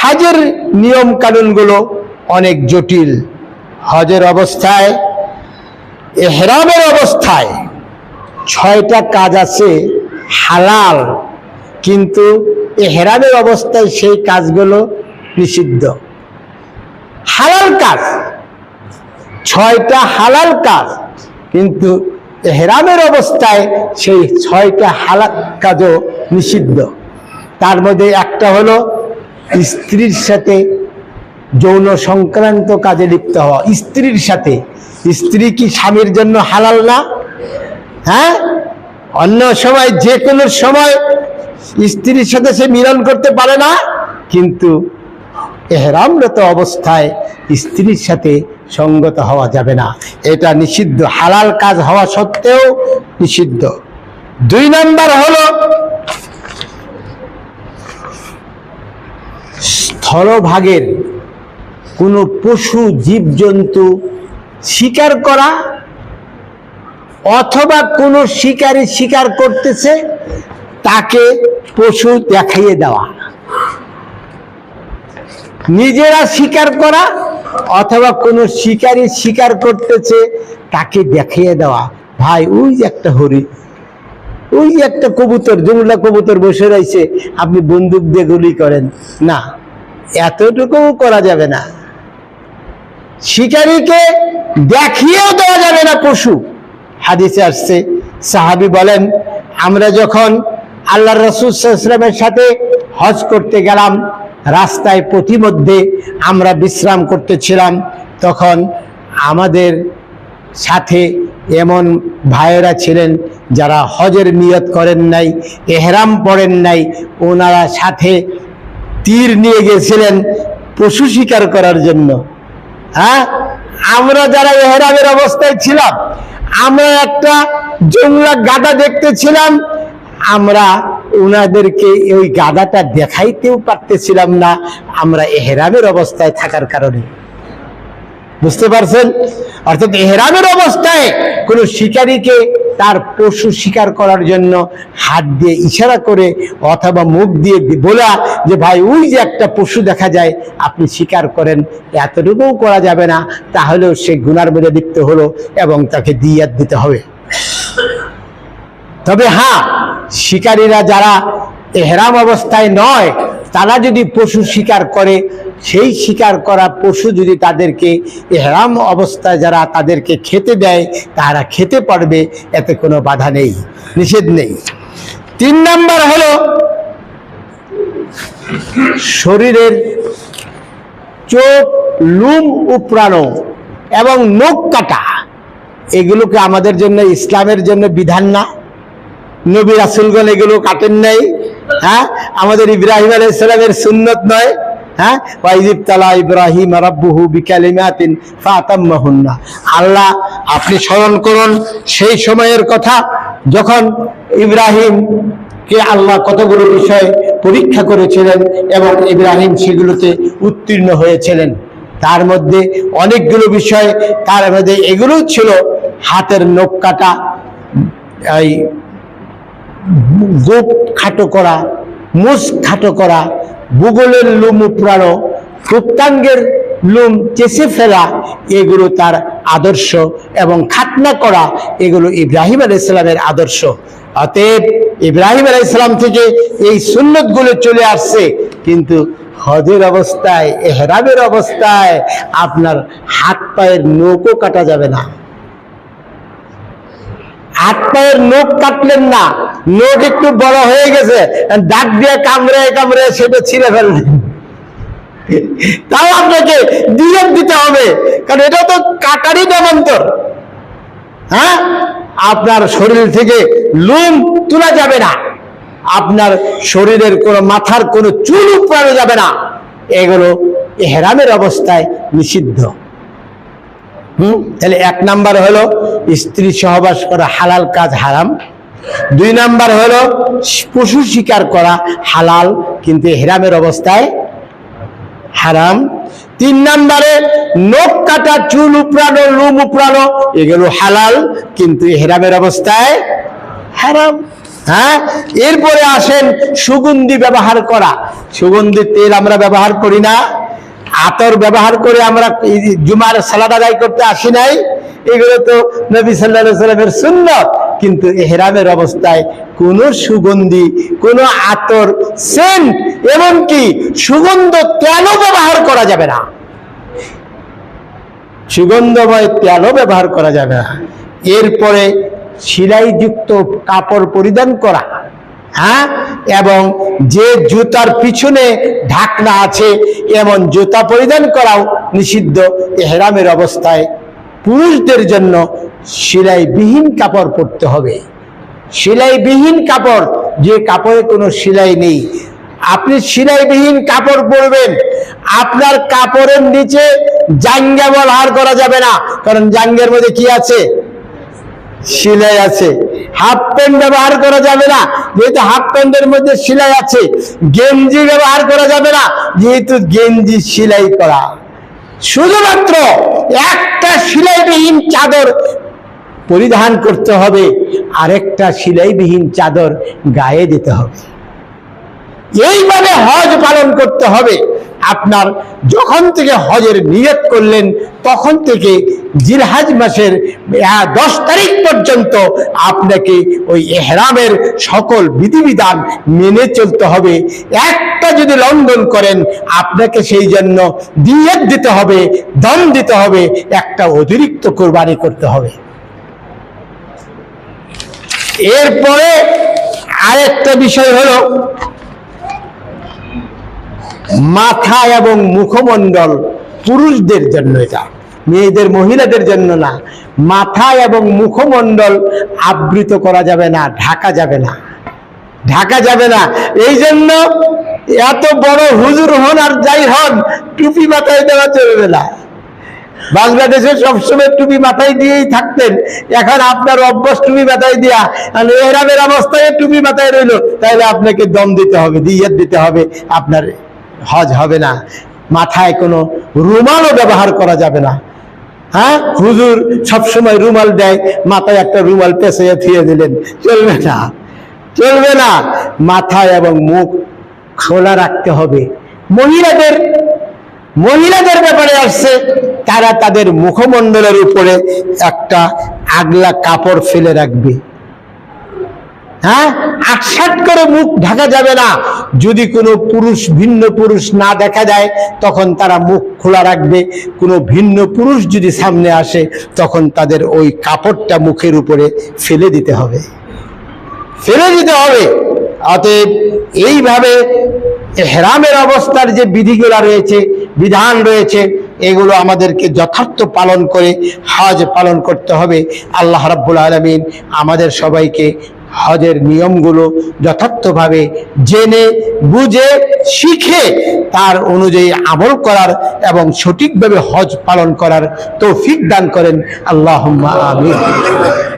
হাজের নিয়ম কানুনগুলো অনেক জটিল। হজের অবস্থায়, এহরামের অবস্থায় ছয়টা কাজ আছে, হালাল। কিন্তু এহরামের অবস্থায় সেই কাজগুলো নিষিদ্ধ। হালাল কাজ, ছয়টা হালাল কাজ, কিন্তু এহরামের অবস্থায় সেই ছয়টা হালাল কাজও নিষিদ্ধ। তার মধ্যে একটা হলো স্ত্রীর সাথে যৌন সংক্রান্ত কাজে লিপ্ত হওয়া। স্ত্রীর সাথে। স্ত্রী কি স্বামীর জন্য হালাল না? হ্যাঁ? অন্য সময় যে কোনো সময় স্ত্রীর সাথে সে মিলন করতে পারে না, কিন্তু এহরামরত অবস্থায় স্ত্রীর সাথে সঙ্গত হওয়া যাবে না। এটা নিষিদ্ধ। হালাল কাজ হওয়া সত্ত্বেও নিষিদ্ধ। দুই নাম্বার হলো স্থলভাগের কোনো পশু, জীবজন্তু শিকার করা অথবা কোনো শিকারী শিকার করতেছে, তাকে পশু দেখাইয়ে দেওয়া। নিজেরা শিকার করা অথবা কোনো শিকারী শিকার করতেছে, তাকে দেখিয়ে দেওয়া। ভাই, ওই যে একটা হরি, ওই যে একটা কবুতর জুমলা কবুতর বসে রয়েছে, আপনি বন্দুক দিয়ে গুলি করেন। না। এতটুকুও করা যাবে না। শিকারীকে দেখিয়েও দেওয়া যাবে না পশু। হাদিসে আসছে, সাহাবি বলেন, আমরা যখন আল্লাহ রসুল ইসলামের সাথে হজ করতে গেলাম, রাস্তায় প্রতিমধ্যে আমরা বিশ্রাম করতেছিলাম, তখন আমাদের সাথে এমন ভাইয়েরা ছিলেন যারা হজের নিয়ত করেন নাই, এহরাম পড়েন নাই, ওনারা সাথে তীর নিয়ে গেছিলেন পশু শিকার করার জন্য। হ্যাঁ? আমরা যারা এহরামের অবস্থায় ছিলাম, আমরা একটা জংলা গাদা দেখতেছিলাম, আমরা ওনাদেরকে ওই গাদাটা দেখাইতেও পারতেছিলাম না, আমরা এহরামের অবস্থায় থাকার কারণে। বুঝতে পারছেন? অর্থাৎ এহরামের অবস্থায় কোনো শিকারীকে তার পশু শিকার করার জন্য হাত দিয়ে ইশারা করে অথবা মুখ দিয়ে বলা যে, ভাই, ওই যে একটা পশু দেখা যায়, আপনি শিকার করেন, এতটুকুও করা যাবে না। তাহলেও সে গুনার মধ্যে লিপ্ত হলো এবং তাকে দিয়াত দিতে হবে। তবে হ্যাঁ শিকারীরা যারা এহরাম অবস্থায় নয় তারা যদি পশু শিকার করে, সেই শিকার করা পশু যদি তাদেরকে এহরাম অবস্থায় যারা তাদেরকে খেতে দেয় তারা খেতে পারবে, এতে কোনো বাধা নেই, নিষেধ নেই। তিন নাম্বার হলো, শরীরের চোখ, লুম উপড়ানো এবং নখ কাটা, এগুলোকে আমাদের জন্য ইসলামের জন্য বিধান না। নবী রাসুলগণ এগুলো কাটেন নাই হ্যাঁ? আমাদের ইব্রাহিম আলাই সালামের সুন্নত নয় হ্যাঁ? ইব্রাহিম আল্লাহ, আপনি স্মরণ করুন সেই সময়ের কথা যখন ইব্রাহিম কে আল্লাহ কতগুলো বিষয় পরীক্ষা করেছিলেন এবং ইব্রাহিম সেগুলোতে উত্তীর্ণ হয়েছিলেন। তার মধ্যে অনেকগুলো বিষয় তার মধ্যে এগুলো ছিল হাতের নখ কাটা, এই গোপ খাটো করা মুস খাটো করা ভূগোলের লুম উপড়ানো প্রত্যাঙ্গের লুম চেষে ফেলা, এগুলো তার আদর্শ এবং খাতনা করা, এগুলো ইব্রাহিম আলাই ইসলামের আদর্শ। অতএব ইব্রাহিম আলাই ইসলাম থেকে এই সুন্নতগুলো চলে আসছে, কিন্তু হজের অবস্থায়, এহরামের অবস্থায় আপনার হাত পায়ের নৌকো কাটা যাবে না। হাত পায়ের নখ কাটলেন না। নখ একটু বড় হয়ে গেছে। দাঁত দিয়ে কামড়ে কামড়ে সেটা ছিঁড়ে ফেললেন তাও আপনাকে দিয়ে দিতে হবে। কারণ এটা তো কাটারই নামান্তর হ্যাঁ? আপনার শরীর থেকে লুম তোলা যাবে না। আপনার শরীরের কোনো মাথার কোনো চুল উপড়ানো যাবে না। এগুলো এহরামের অবস্থায় নিষিদ্ধ। হুম? তাহলে এক নাম্বার হলো স্ত্রী সহবাস করা হালাল কাজ হারাম। দুই নাম্বার হলো পশু শিকার করা হালাল, কিন্তু হেরামের অবস্থায় হারাম। তিন নাম্বারে নখ কাটা, চুল উপড়ানো লুম উপড়ানো, এগুলো হালাল, কিন্তু হেরামের অবস্থায় হারাম। হ্যাঁ? এরপরে আসেন সুগন্ধি ব্যবহার করা। সুগন্ধি তেল আমরা ব্যবহার করি না। আতর ব্যবহার করে আমরা জুমার সালাদ আদায় করতে আসি নাই। এগুলো তো নবী সাল্লাহ সাল্লামের কিন্তু এহরামের অবস্থায় কোনো সুগন্ধি, কোনো আতর, সেন্ট এমনকি সুগন্ধ তেলও ব্যবহার করা যাবে না। সুগন্ধময় তেলও ব্যবহার করা যাবে না। এরপরে সিলাইযুক্ত কাপড় পরিধান করা। হ্যাঁ? এবং যে জুতার পিছনে ঢাকনা আছে, এমন জুতা পরিধান করাও নিষিদ্ধ। এহরামের অবস্থায় পুরুষদের জন্য সেলাইবিহীন কাপড় পরতে হবে। সেলাইবিহীন কাপড়, যে কাপড়ে কোনো সেলাই নেই। আপনি সেলাইবিহীন কাপড় পরবেন, আপনার কাপড়ের নিচে জাঙ্গা ব্যবহার করা যাবে না। কারণ জাঙ্গের মধ্যে কি আছে? সেলাই আছে। হাফ প্যান্ট ব্যবহার করা যাবে না। যেহেতু হাফ প্যান্টের মধ্যে সিলাই আছে, গেঞ্জি ব্যবহার করা যাবে না। যেহেতু গেঞ্জি সিলাই করা। শুধুমাত্র একটা সিলাইবিহীন চাদর পরিধান করতে হবে, আরেকটা সিলাইবিহীন চাদর গায়ে দিতে হবে। এইভাবে হজ পালন করতে হবে। আপনার যখন থেকে হজের নিয়ত করলেন, তখন থেকে জিরহাজ মাসের দশ তারিখ পর্যন্ত আপনাকে ওই এহরামের সকল বিধিবিধান মেনে চলতে হবে। একটা যদি লঙ্ঘন করেন, আপনাকে সেই জন্য দিয়ত দিতে হবে, দম দিতে হবে, একটা অতিরিক্ত কোরবানি করতে হবে। এরপরে আরেকটা বিষয় হলো মাথা এবং মুখমণ্ডল পুরুষদের জন্য এটা, মেয়েদের মহিলাদের জন্য না। মাথা এবং মুখমণ্ডল আবৃত করা যাবে না, ঢাকা যাবে না। ঢাকা যাবে না। এই জন্য এত বড় হুজুর হন আর যাই হন, টুপি মাথায় দেওয়া চলবে না। বাংলাদেশে সবসময় টুপি মাথায় দিয়েই থাকতেন। এখন আপনার অভ্যাস টুপি মাথায় দিয়া এরামের অবস্থায় টুপি মাথায় রইল, তাহলে আপনাকে দম দিতে হবে দিয়ে দিতে হবে আপনার। হজ হবে না। মাথায় কোনো রুমালও ব্যবহার করা যাবে না। হ্যাঁ? হুজুর সবসময় রুমাল দেয়, মাথায় একটা রুমাল পেঁচিয়ে থিয়ে দিলেন। চলবে না। চলবে না। মাথা এবং মুখ খোলা রাখতে হবে। মহিলাদের মহিলাদের ব্যাপারে আসছে, তারা তাদের মুখমণ্ডলের উপরে একটা আগলা কাপড় ফেলে রাখবে। হ্যাঁ? আটসাট করে মুখ ঢাকা যাবে না। যদি কোনো পুরুষ, ভিন্ন পুরুষ না দেখা যায়, তখন তারা মুখ খোলা রাখবে। কোনো ভিন্ন পুরুষ যদি সামনে আসে, তখন তাদের ওই কাপড়টা মুখের উপরে ফেলে দিতে হবে। ফেলে দিতে হবে। অতএব এইভাবে হেরামের অবস্থার যে বিধিগুলো রয়েছে, বিধান রয়েছে, এগুলো আমাদেরকে যথার্থ পালন করে, হজ পালন করতে হবে। আল্লাহ রাব্বুল আলমিন আমাদের সবাইকে হজের নিয়মগুলো যথার্থভাবে জেনে, বুঝে, শিখে, তার অনুযায়ী আমল করার এবং সঠিকভাবে হজ পালন করার তৌফিক দান করেন। আল্লাহ আমিন।